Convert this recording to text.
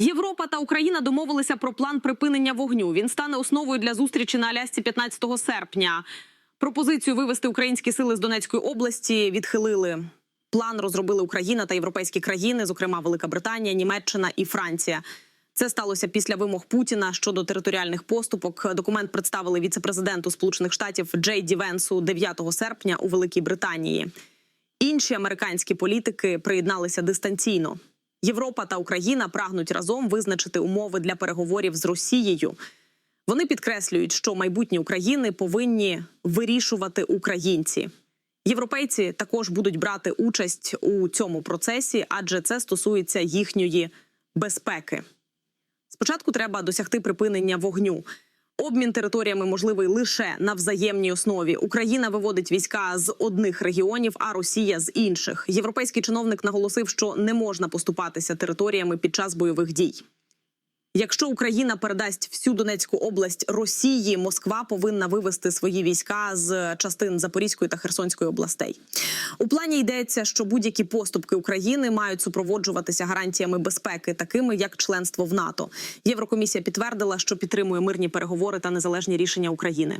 Європа та Україна домовилися про план припинення вогню. Він стане основою для зустрічі на Алясці 15 серпня. Пропозицію вивести українські сили з Донецької області відхилили. План розробили Україна та європейські країни, зокрема Велика Британія, Німеччина і Франція. Це сталося після вимог Путіна щодо територіальних поступок. Документ представили віцепрезиденту Сполучених Штатів Джей Ді Венсу 9 серпня у Великій Британії. Інші американські політики приєдналися дистанційно. Європа та Україна прагнуть разом визначити умови для переговорів з Росією. Вони підкреслюють, що майбутнє України повинні вирішувати українці. Європейці також будуть брати участь у цьому процесі, адже це стосується їхньої безпеки. Спочатку треба досягти припинення вогню. Обмін територіями можливий лише на взаємній основі. Україна виводить війська з одних регіонів, а Росія з інших. Європейський чиновник наголосив, що не можна поступатися територіями під час бойових дій. Якщо Україна передасть всю Донецьку область Росії, Москва повинна вивести свої війська з частин Запорізької та Херсонської областей. У плані йдеться, що будь-які поступки України мають супроводжуватися гарантіями безпеки, такими як членство в НАТО. Єврокомісія підтвердила, що підтримує мирні переговори та незалежні рішення України.